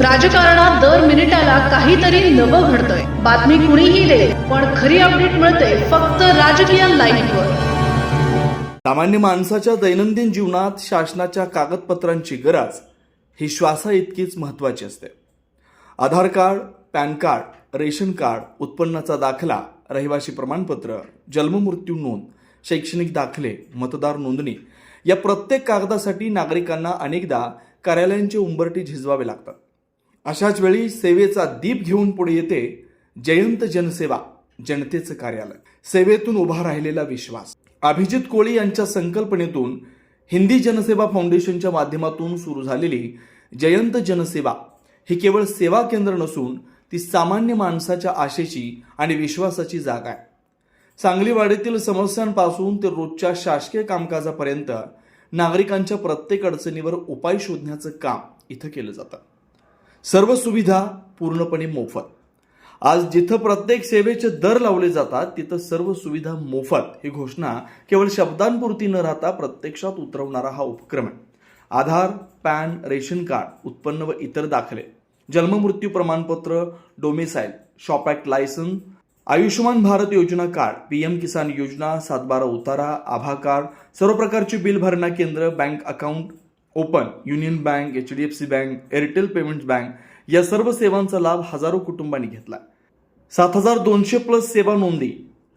राजकारणात दर मिनिटाला काहीतरी नवं घडतंय. बातमी कुणीही दे पण खरी अपडेट मिळते फक्त राजकीय लाईव्हवर सामान्य माणसाच्या दैनंदिन जीवनात शासनाच्या कागदपत्रांची गरज ही श्वासा इतकीच महत्वाची असते. Aadhaar card PAN card ration card उत्पन्नाचा दाखला रहिवासी प्रमाणपत्र जन्ममृत्यू नोंद शैक्षणिक दाखले मतदार नोंदणी या प्रत्येक कागदासाठी नागरिकांना अनेकदा कार्यालयांचे उंबरटी झिजवावे लागतात. अशाच वेळी सेवेचा दीप घेऊन पुढे येते जयंत जनसेवा जनतेचं कार्यालय. सेवेतून उभा राहिलेला विश्वास. अभिजित कोळी यांच्या संकल्पनेतून हिंदी जनसेवा फाउंडेशनच्या माध्यमातून सुरू झालेली जयंत जनसेवा ही केवळ सेवा केंद्र नसून ती सामान्य माणसाच्या आशेची आणि विश्वासाची जागा आहे. सांगलीवाडीतील समस्यांपासून ते रोजच्या शासकीय कामकाजापर्यंत नागरिकांच्या प्रत्येक अडचणीवर उपाय शोधण्याचं काम इथं केलं जातं. सर्व सुविधा पूर्णपणे मोफत. आज जिथं प्रत्येक सेवेचे दर लावले जातात तिथं सर्व सुविधा मोफत ही घोषणा केवळ शब्दांपुरती न राहता प्रत्यक्षात उतरवणारा हा उपक्रम आहे. आधार पॅन रेशन कार्ड उत्पन्न व इतर दाखले जन्ममृत्यू प्रमाणपत्र domicile shop act licence Ayushman Bharat योजना कार्ड पीएम किसान योजना सातबारा उतारा आभा कार्ड सर्व प्रकारची बिल भरणा केंद्र bank account open union bank H D F C bank Airtel payments bank या सर्व सेवांचा लाभ हजारो कुटुंबांनी घेतला. सात हजार दोनशे प्लस सेवा नोंदी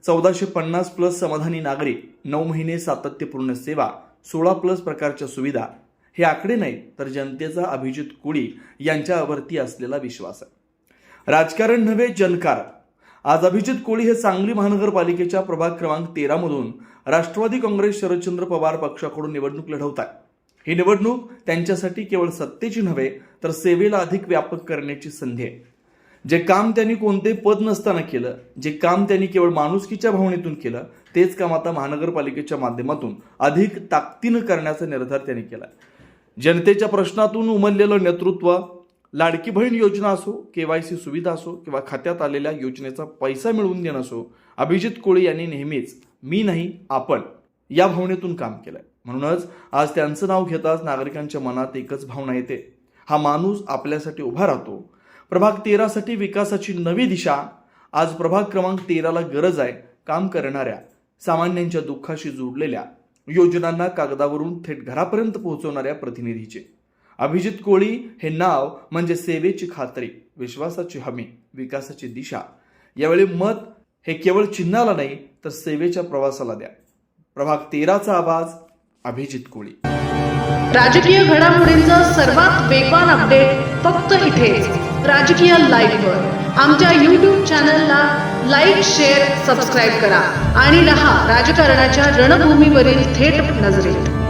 चौदाशे पन्नास प्लस समाधानी नागरिक नऊ महिने सातत्यपूर्ण सेवा सोळा प्लस प्रकारच्या सुविधा. हे आकडे नाहीत तर जनतेचा अभिजित कुळी यांच्यावरती असलेला विश्वास आहे. राजकारण नव्हे जनकारण आज अभिजित कोळी हे सांगली महानगरपालिकेच्या प्रभाग क्रमांक तेरामधून राष्ट्रवादी काँग्रेस शरदचंद्र पवार पक्षाकडून निवडणूक लढवत आहे ही निवडणूक त्यांच्यासाठी केवळ सत्तेची नव्हे तर सेवेला अधिक व्यापक करण्याची संधी आहे. जे काम त्यांनी कोणतेही पद नसताना केलं जे काम त्यांनी केवळ माणुसकीच्या भावनेतून केलं तेच काम आता महानगरपालिकेच्या माध्यमातून अधिक ताकदीनं करण्याचा निर्धार त्यांनी केला जनतेच्या प्रश्नातून उमललेलं नेतृत्व लाडकी बहीण योजना असो केवायसी सुविधा असो किंवा खात्यात आलेल्या योजनेचा पैसा मिळवून देणं असो अभिजित कोळी यांनी नेहमीच मी नाही आपण या भावनेतून काम केलंय. म्हणूनच आज त्यांचं नाव घेताच नागरिकांच्या मनात एकच भावना येते. हा माणूस आपल्यासाठी उभा राहतो. प्रभाग तेरासाठी विकासाची नवी दिशा. आज प्रभाग क्रमांक तेराला गरज आहे काम करणाऱ्या सामान्यांच्या दुःखाशी जोडलेल्या योजनांना कागदावरून थेट घरापर्यंत पोहोचवणाऱ्या प्रतिनिधीचे. अभिजित कोळी हे नाव म्हणजे सेवेची खात्री विश्वासाची हमी विकासाची दिशा. यावेळी मत हे केवळ चिन्हाला नाही तर सेवेच्या प्रवासाला द्या. प्रभाग तेराचा आवाज अभिजित कोळी. राजकीय घडामोडींचा सर्वात वेगवान अपडेट फक्त इथेच राजकीय लाईव्हवर. आमच्या यूट्यूब चॅनलला लाईक शेअर सबस्क्राईब करा आणि रहा राजकारणाच्या रणभूमीवरील थेट नजरेत.